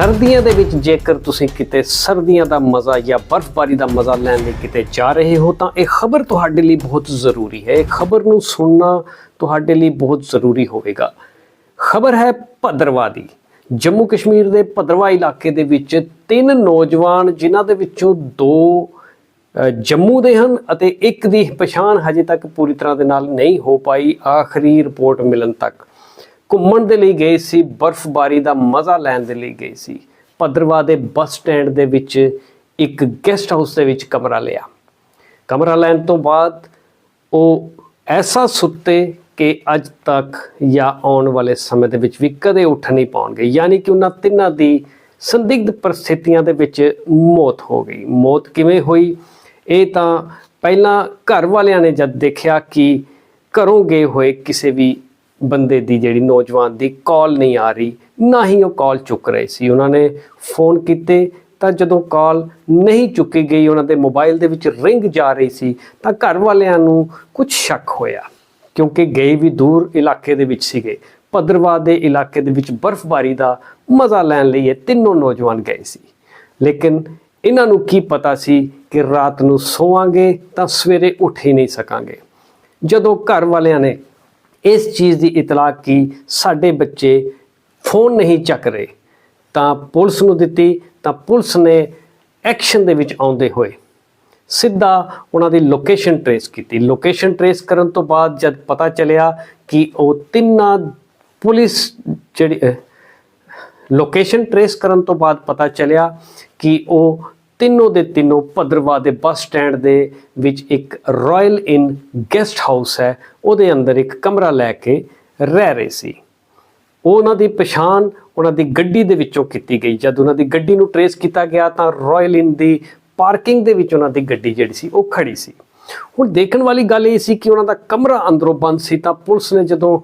ਸਰਦੀਆਂ ਦੇ ਵਿੱਚ ਜੇਕਰ ਤੁਸੀਂ ਕਿਤੇ ਸਰਦੀਆਂ ਦਾ ਮਜ਼ਾ ਜਾਂ ਬਰਫ਼ਬਾਰੀ ਦਾ ਮਜ਼ਾ ਲੈਣ ਲਈ ਕਿਤੇ ਜਾ ਰਹੇ ਹੋ, ਤਾਂ ਇਹ ਖਬਰ ਤੁਹਾਡੇ ਲਈ ਬਹੁਤ ਜ਼ਰੂਰੀ ਹੈ। ਇਹ ਖਬਰ ਨੂੰ ਸੁਣਨਾ ਤੁਹਾਡੇ ਲਈ ਬਹੁਤ ਜ਼ਰੂਰੀ ਹੋਵੇਗਾ। ਖਬਰ ਹੈ ਭਦਰਵਾ ਦੀ ਜੰਮੂ ਕਸ਼ਮੀਰ ਦੇ ਭਦਰਵਾ ਇਲਾਕੇ ਦੇ ਵਿੱਚ ਤਿੰਨ ਨੌਜਵਾਨ ਜਿਨ੍ਹਾਂ ਦੇ ਵਿੱਚੋਂ ਦੋ ਜੰਮੂ ਦੇ ਹਨ ਅਤੇ ਇੱਕ ਦੀ ਪਛਾਣ ਹਜੇ ਤੱਕ ਪੂਰੀ ਤਰ੍ਹਾਂ ਦੇ ਨਾਲ ਨਹੀਂ ਹੋ ਪਾਈ। ਆਖਰੀ ਰਿਪੋਰਟ ਮਿਲਣ ਤੱਕ। ਘੁੰਮਣ ਦੇ ਲਈ ਗਏ ਸੀ, ਬਰਫ਼ਬਾਰੀ ਦਾ ਮਜ਼ਾ ਲੈਣ ਦੇ ਲਈ ਗਏ ਸੀ। ਭਦਰਵਾ ਦੇ ਬੱਸ ਸਟੈਂਡ ਦੇ ਵਿੱਚ ਇੱਕ ਗੈਸਟ ਹਾਊਸ ਦੇ ਵਿੱਚ ਕਮਰਾ ਲਿਆ। ਕਮਰਾ ਲੈਣ ਤੋਂ ਬਾਅਦ ਉਹ ਐਸਾ ਸੁੱਤੇ ਕਿ ਅੱਜ ਤੱਕ ਜਾਂ ਆਉਣ ਵਾਲੇ ਸਮੇਂ ਦੇ ਵਿੱਚ ਵੀ ਕਦੇ ਉੱਠ ਨਹੀਂ ਪਾਉਣਗੇ। ਯਾਨੀ ਕਿ ਉਹਨਾਂ ਤਿੰਨਾਂ ਦੀ ਸੰਦਿਗਧ ਪਰਿਸਥਿਤੀਆਂ ਦੇ ਵਿੱਚ ਮੌਤ ਹੋ ਗਈ। ਮੌਤ ਕਿਵੇਂ ਹੋਈ? ਇਹ ਤਾਂ ਪਹਿਲਾਂ ਘਰ ਵਾਲਿਆਂ ਨੇ ਜਦ ਦੇਖਿਆ ਕਿ ਘਰੋਂ ਗਏ ਹੋਏ ਕਿਸੇ ਵੀ ਬੰਦੇ ਦੀ ਜਿਹੜੀ ਨੌਜਵਾਨ ਦੀ ਕਾਲ ਨਹੀਂ ਆ ਰਹੀ, ਨਾ ਹੀ ਉਹ ਕਾਲ ਚੁੱਕ ਰਹੇ ਸੀ। ਉਹਨਾਂ ਨੇ ਫੋਨ ਕੀਤੇ ਤਾਂ ਜਦੋਂ ਕਾਲ ਨਹੀਂ ਚੁੱਕੀ ਗਈ, ਉਹਨਾਂ ਦੇ ਮੋਬਾਈਲ ਦੇ ਵਿੱਚ ਰਿੰਗ ਜਾ ਰਹੀ ਸੀ ਤਾਂ ਘਰ ਵਾਲਿਆਂ ਨੂੰ ਕੁਝ ਸ਼ੱਕ ਹੋਇਆ, ਕਿਉਂਕਿ ਗਏ ਵੀ ਦੂਰ ਇਲਾਕੇ ਦੇ ਵਿੱਚ ਸੀਗੇ। ਭਦਰਵਾ ਦੇ ਇਲਾਕੇ ਦੇ ਵਿੱਚ ਬਰਫ਼ਬਾਰੀ ਦਾ ਮਜ਼ਾ ਲੈਣ ਲਈ ਇਹ ਤਿੰਨੋਂ ਨੌਜਵਾਨ ਗਏ ਸੀ। ਲੇਕਿਨ ਇਹਨਾਂ ਨੂੰ ਕੀ ਪਤਾ ਸੀ ਕਿ ਰਾਤ ਨੂੰ ਸੋਵਾਂਗੇ ਤਾਂ ਸਵੇਰੇ ਉੱਠ ਹੀ ਨਹੀਂ ਸਕਾਂਗੇ। ਜਦੋਂ ਘਰ ਵਾਲਿਆਂ ਨੇ ਇਸ ਚੀਜ਼ ਦੀ ਇਤਲਾਹ ਕੀ? ਸਾਡੇ ਬੱਚੇ ਫੋਨ ਨਹੀਂ ਚੱਕ ਰਹੇ। ਤਾਂ ਪੁਲਿਸ ਨੂੰ ਦਿੱਤੀ, ਤਾਂ ਪੁਲਿਸ ਨੇ ਐਕਸ਼ਨ ਦੇ ਵਿੱਚ ਆਉਂਦੇ ਹੋਏ ਸਿੱਧਾ ਉਹਨਾਂ ਦੀ ਲੋਕੇਸ਼ਨ ਟਰੇਸ ਕੀਤੀ। ਲੋਕੇਸ਼ਨ ਟਰੇਸ ਕਰਨ ਤੋਂ ਬਾਅਦ ਜਦ ਪਤਾ ਚੱਲਿਆ ਕਿ ਉਹ ਤਿੰਨਾਂ ਪੁਲਿਸ ਜਿਹੜੀ ਲੋਕੇਸ਼ਨ ਟਰੇਸ ਕਰਨ ਤੋਂ ਬਾਅਦ ਪਤਾ ਚੱਲਿਆ ਕਿ ਉਹ ਤਿੰਨੋਂ ਦੇ ਤਿੰਨੋਂ ਭਦਰਵਾ ਦੇ ਬੱਸ ਸਟੈਂਡ ਦੇ ਵਿੱਚ ਇੱਕ ਰਾਇਲ ਇਨ ਗੈਸਟ ਹਾਊਸ ਹੈ। ਉਹਦੇ ਅੰਦਰ ਇੱਕ ਕਮਰਾ ਲੈ ਕੇ ਰਹਿ ਰਹੇ ਸੀ। ਉਹ ਉਹਨਾਂ ਦੀ ਪਛਾਣ ਉਹਨਾਂ ਦੀ ਗੱਡੀ ਦੇ ਵਿੱਚੋਂ ਕੀਤੀ ਗਈ। ਜਦ ਉਹਨਾਂ ਦੀ ਗੱਡੀ ਨੂੰ ਟਰੇਸ ਕੀਤਾ ਗਿਆ ਤਾਂ ਰਾਇਲ ਇਨ ਦੀ ਪਾਰਕਿੰਗ ਦੇ ਵਿੱਚ ਉਹਨਾਂ ਦੀ ਗੱਡੀ ਜਿਹੜੀ ਸੀ, ਉਹ ਖੜੀ ਸੀ। ਹੁਣ ਦੇਖਣ ਵਾਲੀ ਗੱਲ ਇਹ ਸੀ ਕਿ ਉਹਨਾਂ ਦਾ ਕਮਰਾ ਅੰਦਰੋਂ ਬੰਦ ਸੀ ਤਾਂ ਪੁਲਿਸ ਨੇ ਜਦੋਂ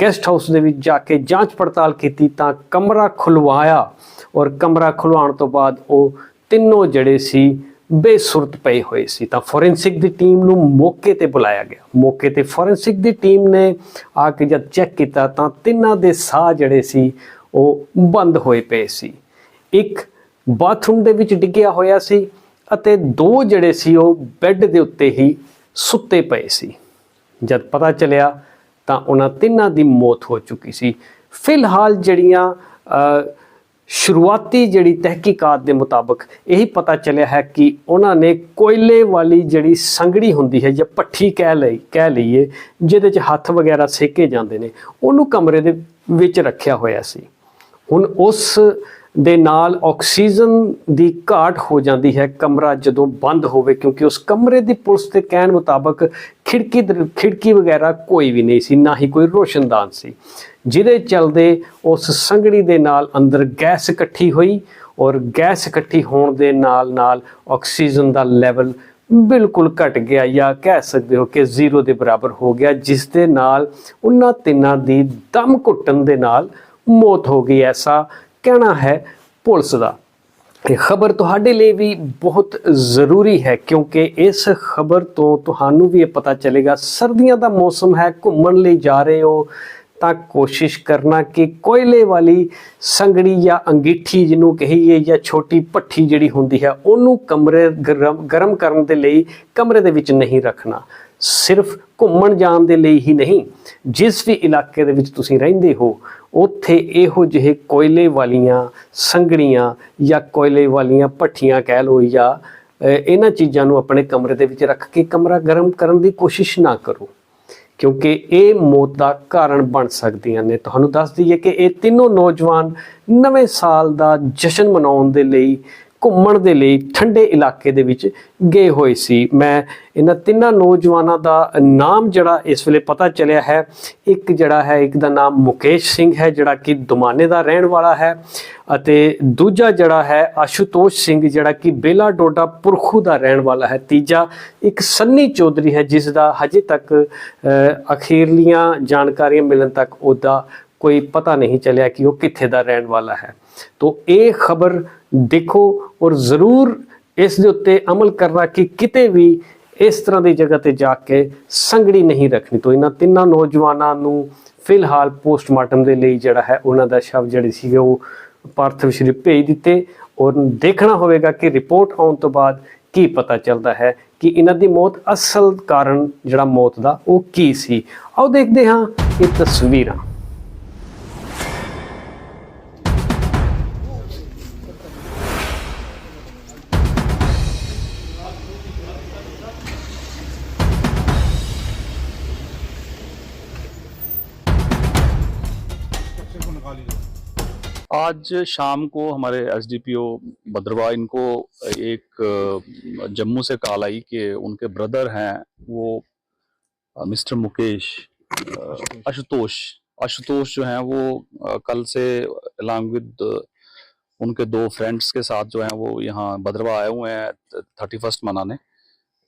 ਗੈਸਟ ਹਾਊਸ ਦੇ ਵਿੱਚ ਜਾ ਕੇ ਜਾਂਚ ਪੜਤਾਲ ਕੀਤੀ ਤਾਂ ਕਮਰਾ ਖੁਲਵਾਇਆ ਔਰ ਕਮਰਾ ਖੁਲਵਾਉਣ ਤੋਂ ਬਾਅਦ ਉਹ ਤਿੰਨੋਂ ਜਿਹੜੇ ਸੀ ਬੇਸੁਰਤ ਪਏ ਹੋਏ ਸੀ। ਤਾਂ ਫੋਰੈਂਸਿਕ ਦੀ ਟੀਮ ਨੂੰ ਮੌਕੇ ਤੇ ਬੁਲਾਇਆ ਗਿਆ। ਮੌਕੇ ਤੇ ਫੋਰੈਂਸਿਕ ਦੀ ਟੀਮ ਨੇ ਆ ਕੇ ਜਦ ਚੈੱਕ ਕੀਤਾ ਤਾਂ ਤਿੰਨਾਂ ਦੇ ਸਾਹ ਜਿਹੜੇ ਸੀ ਉਹ ਬੰਦ ਹੋਏ ਪਏ ਸੀ। ਇੱਕ ਬਾਥਰੂਮ ਦੇ ਵਿੱਚ ਡਿੱਗਿਆ ਹੋਇਆ ਸੀ ਅਤੇ ਦੋ ਜਿਹੜੇ ਸੀ ਉਹ ਬੈੱਡ ਦੇ ਉੱਤੇ ਹੀ ਸੁੱਤੇ ਪਏ ਸੀ। ਜਦ ਪਤਾ ਚੱਲਿਆ ਤਾਂ ਉਹਨਾਂ ਤਿੰਨਾਂ ਦੀ ਮੌਤ ਹੋ ਚੁੱਕੀ ਸੀ। ਫਿਲਹਾਲ ਜਿਹੜੀਆਂ ਸ਼ੁਰੂਆਤੀ ਜਿਹੜੀ ਤਹਿਕੀਕਾਤ ਦੇ ਮੁਤਾਬਕ ਇਹੀ ਪਤਾ ਚੱਲਿਆ ਹੈ ਕਿ ਉਹਨਾਂ ਨੇ ਕੋਇਲੇ ਵਾਲੀ ਜਿਹੜੀ ਸੰਗੜੀ ਹੁੰਦੀ ਹੈ ਜਾਂ ਪੱਠੀ ਕਹਿ ਲਈ, ਕਹਿ ਲਈਏ, ਜਿਹਦੇ 'ਚ ਹੱਥ ਵਗੈਰਾ ਸੇਕੇ ਜਾਂਦੇ ਨੇ, ਉਹਨੂੰ ਕਮਰੇ ਦੇ ਵਿੱਚ ਰੱਖਿਆ ਹੋਇਆ ਸੀ। ਹੁਣ ਉਸ ਦੇ ਨਾਲ ਆਕਸੀਜਨ ਦੀ ਘਾਟ ਹੋ ਜਾਂਦੀ ਹੈ, ਕਮਰਾ ਜਦੋਂ ਬੰਦ ਹੋਵੇ, ਕਿਉਂਕਿ ਉਸ ਕਮਰੇ ਦੀ ਪੁਲਿਸ ਦੇ ਕਹਿਣ ਮੁਤਾਬਕ ਖਿੜਕੀ ਦਰ- ਖਿੜਕੀ ਵਗੈਰਾ ਕੋਈ ਵੀ ਨਹੀਂ ਸੀ, ਨਾ ਹੀ ਕੋਈ ਰੋਸ਼ਨਦਾਨ ਸੀ। ਜਿਹਦੇ ਚਲਦੇ ਉਸ ਸੰਗੜੀ ਦੇ ਨਾਲ ਅੰਦਰ ਗੈਸ ਇਕੱਠੀ ਹੋਈ ਔਰ ਗੈਸ ਇਕੱਠੀ ਹੋਣ ਦੇ ਨਾਲ ਨਾਲ ਆਕਸੀਜਨ ਦਾ ਲੈਵਲ ਬਿਲਕੁਲ ਘਟ ਗਿਆ ਜਾਂ ਕਹਿ ਸਕਦੇ ਹੋ ਕਿ ਜ਼ੀਰੋ ਦੇ ਬਰਾਬਰ ਹੋ ਗਿਆ, ਜਿਸ ਦੇ ਨਾਲ ਉਹਨਾਂ ਤਿੰਨਾਂ ਦੀ ਦਮ ਘੁੱਟਣ ਦੇ ਨਾਲ ਮੌਤ ਹੋ ਗਈ। ਐਸਾ ਕਹਿਣਾ ਹੈ ਪੁਲਿਸ ਦਾ। ਇਹ ਖਬਰ ਤੁਹਾਡੇ ਲਈ ਵੀ ਬਹੁਤ ਜ਼ਰੂਰੀ ਹੈ ਕਿਉਂਕਿ ਇਸ ਖਬਰ ਤੋਂ ਤੁਹਾਨੂੰ ਵੀ ਇਹ ਪਤਾ ਚੱਲੇਗਾ, ਸਰਦੀਆਂ ਦਾ ਮੌਸਮ ਹੈ, ਘੁੰਮਣ ਲਈ ਜਾ ਰਹੇ ਹੋ ਤਾਂ ਕੋਸ਼ਿਸ਼ ਕਰਨਾ ਕਿ ਕੋਇਲੇ ਵਾਲੀ ਸੰਗੜੀ ਜਾਂ ਅੰਗੀਠੀ ਜਿਹਨੂੰ ਕਹੀਏ ਜਾਂ ਛੋਟੀ ਭੱਠੀ ਜਿਹੜੀ ਹੁੰਦੀ ਹੈ, ਉਹਨੂੰ ਕਮਰੇ ਗਰਮ ਗਰਮ ਕਰਨ ਦੇ ਲਈ ਕਮਰੇ ਦੇ ਵਿੱਚ ਨਹੀਂ ਰੱਖਣਾ। ਸਿਰਫ ਘੁੰਮਣ ਜਾਣ ਦੇ ਲਈ ਹੀ ਨਹੀਂ, ਜਿਸ ਵੀ ਇਲਾਕੇ ਦੇ ਵਿੱਚ ਤੁਸੀਂ ਰਹਿੰਦੇ ਹੋ ਉੱਥੇ ਇਹੋ ਜਿਹੇ ਕੋਇਲੇ ਵਾਲੀਆਂ ਸੰਗੜੀਆਂ ਜਾਂ ਕੋਇਲੇ ਵਾਲੀਆਂ ਭੱਠੀਆਂ ਕਹਿ ਲਓ ਜਾਂ ਇਹਨਾਂ ਚੀਜ਼ਾਂ ਨੂੰ ਆਪਣੇ ਕਮਰੇ ਦੇ ਵਿੱਚ ਰੱਖ ਕੇ ਕਮਰਾ ਗਰਮ ਕਰਨ ਦੀ ਕੋਸ਼ਿਸ਼ ਨਾ ਕਰੋ। ਕਿਉਂਕਿ ਇਹ ਮੌਤ ਦਾ ਕਾਰਨ ਬਣ ਸਕਦੀਆਂ ਨੇ। ਤੁਹਾਨੂੰ ਦੱਸ ਦਈਏ ਕਿ ਇਹ ਤਿੰਨੋਂ ਨੌਜਵਾਨ ਨਵੇਂ ਸਾਲ ਦਾ ਜਸ਼ਨ ਮਨਾਉਣ ਦੇ ਲਈ ਘੁੰਮਣ ਦੇ ਲਈ ਠੰਡੇ ਇਲਾਕੇ ਦੇ ਵਿੱਚ ਗਏ ਹੋਏ ਸੀ। ਮੈਂ ਇਹਨਾਂ ਤਿੰਨਾਂ ਨੌਜਵਾਨਾਂ ਦਾ ਨਾਮ ਜਿਹੜਾ ਇਸ ਵੇਲੇ ਪਤਾ ਚੱਲਿਆ ਹੈ, ਇੱਕ ਜਿਹੜਾ ਹੈ, ਇੱਕ ਦਾ ਨਾਮ ਮੁਕੇਸ਼ ਸਿੰਘ ਹੈ, ਜਿਹੜਾ ਕਿ ਦੁਮਾਨੇ ਦਾ ਰਹਿਣ ਵਾਲਾ ਹੈ ਅਤੇ ਦੂਜਾ ਜਿਹੜਾ ਹੈ, ਆਸ਼ੂਤੋਸ਼ ਸਿੰਘ, ਜਿਹੜਾ ਕਿ ਬੇਲਾ ਡੋਡਾ ਪੁਰਖੂ ਦਾ ਰਹਿਣ ਵਾਲਾ ਹੈ। ਤੀਜਾ ਇੱਕ ਸੰਨੀ ਚੌਧਰੀ ਹੈ, ਜਿਸ ਦਾ ਹਜੇ ਤੱਕ ਅਖੀਰਲੀਆਂ ਜਾਣਕਾਰੀਆਂ ਮਿਲਣ ਤੱਕ ਉਹਦਾ ਕੋਈ ਪਤਾ ਨਹੀਂ ਚੱਲਿਆ ਕਿ ਉਹ ਕਿੱਥੇ ਦਾ ਰਹਿਣ ਵਾਲਾ ਹੈ। ਤੋ ਇਹ ਖਬਰ ਦੇਖੋ ਔਰ ਜ਼ਰੂਰ ਇਸ ਦੇ ਉੱਤੇ ਅਮਲ ਕਰਨਾ ਕਿ ਕਿਤੇ ਵੀ ਇਸ ਤਰ੍ਹਾਂ ਦੀ ਜਗ੍ਹਾ ਤੇ ਜਾ ਕੇ ਸੰਗੜੀ ਨਹੀਂ ਰੱਖਣੀ। ਤੋ ਇਹਨਾਂ ਤਿੰਨਾਂ ਨੌਜਵਾਨਾਂ ਨੂੰ ਫਿਲਹਾਲ ਪੋਸਟਮਾਰਟਮ ਦੇ ਲਈ ਜਿਹੜਾ ਹੈ ਉਹਨਾਂ ਦਾ ਸ਼ਵ ਜਿਹੜੇ ਸੀਗੇ ਉਹ ਪਾਰਥਿਵ ਸ਼ਰੀਰ ਭੇਜ ਦਿੱਤੇ ਔਰ ਦੇਖਣਾ ਹੋਵੇਗਾ ਕਿ ਰਿਪੋਰਟ ਆਉਣ ਤੋਂ ਬਾਅਦ ਕੀ ਪਤਾ ਚੱਲਦਾ ਹੈ ਕਿ ਇਹਨਾਂ ਦੀ ਮੌਤ ਅਸਲ ਕਾਰਨ ਜਿਹੜਾ ਮੌਤ ਦਾ ਉਹ ਕੀ ਸੀ। ਆਓ ਦੇਖਦੇ ਹਾਂ ਇਹ ਤਸਵੀਰਾਂ। आज शाम को हमारे एसडीपीओ भद्रवा इनको एक जम्मू से कॉल आई कि उनके ब्रदर हैं, वो मिस्टर मुकेश आशुतोष। आशुतोष जो हैं वो कल से अलॉन्ग विद उनके दो फ्रेंड्स के साथ जो हैं वो यहाँ भद्रवा आए हुए हैं थर्टी फ़र्स्ट मनाने।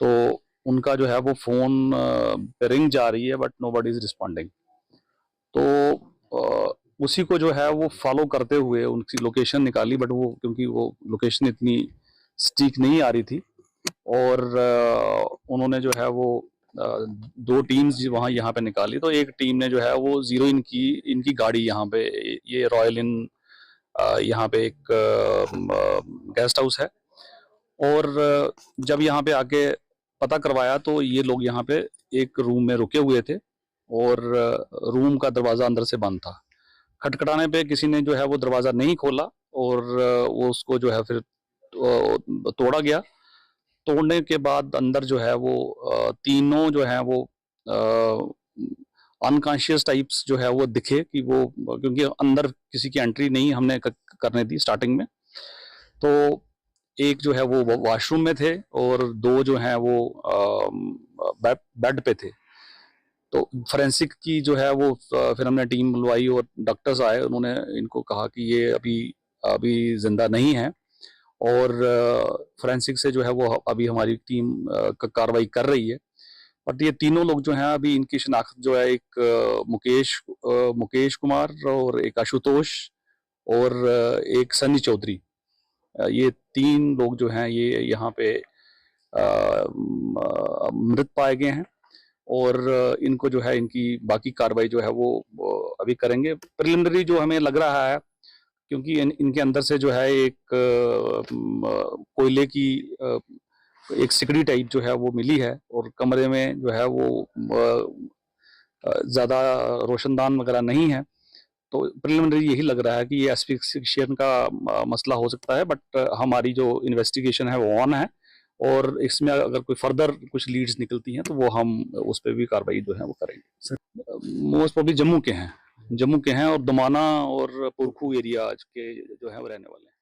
तो उनका जो है वो फ़ोन पे रिंग जा रही है but nobody is responding तो उसी को जो है वो फॉलो करते हुए उनकी लोकेशन निकाली बट वो, क्योंकि वो लोकेशन इतनी स्टीक नहीं आ रही थी। और उन्होंने जो है वो दो टीम्स वहाँ यहाँ पे निकाली। तो एक टीम ने जो है वो ज़ीरो इन की इनकी गाड़ी यहाँ पे, ये रॉयल इन यहाँ पे एक गेस्ट हाउस है। और जब यहाँ पे आके पता करवाया तो ये लोग यहाँ पे एक रूम में रुके हुए थे। और रूम का दरवाज़ा अंदर से बंद था। खटखटाने पे किसी ने जो है वो दरवाज़ा नहीं खोला और वो उसको जो है फिर तोड़ा गया। तोड़ने के बाद अंदर जो है वो तीनों जो है वो अनकॉन्शियस टाइप्स जो है वो दिखे कि वो, क्योंकि अंदर किसी की एंट्री नहीं हमने करने दी स्टार्टिंग में। तो एक जो है वो वॉशरूम में थे और दो जो हैं वो बेड पे थे। तो फोरेंसिक की जो है वो फिर हमने टीम बुलवाई और डॉक्टर्स आए, उन्होंने इनको कहा कि ये अभी अभी ज़िंदा नहीं है और फोरेंसिक से जो है वो अभी हमारी टीम कार्रवाई कर रही है। बट ये तीनों लोग जो हैं अभी इनकी शिनाख्त जो है एक मुकेश मुकेश कुमार और एक आशुतोष और एक सनी चौधरी। ये तीन लोग जो हैं ये यहाँ पे मृत पाए गए हैं। और इनको जो है इनकी बाकी कार्रवाई जो है वो अभी करेंगे। प्रिलिमिनरी जो हमें लग रहा है क्योंकि इन, इनके अंदर से जो है एक कोयले की एक सिकड़ी टाइप जो है वो मिली है और कमरे में जो है वो ज़्यादा रोशनदान वगैरह नहीं है। तो प्रिलिमिनरी यही लग रहा है कि ये एस्फिक्सिएशन का मसला हो सकता है बट हमारी जो इन्वेस्टिगेशन है वो ऑन है। और इसमें अगर कोई फर्दर कुछ लीड्स निकलती हैं तो वो हम उस पर भी कार्रवाई जो है वो करेंगे। मोस्ट प्रॉब्ली जम्मू के हैं। जम्मू के हैं और दमाना और पुरखू एरिया के जो है, वो रहने वाले हैं।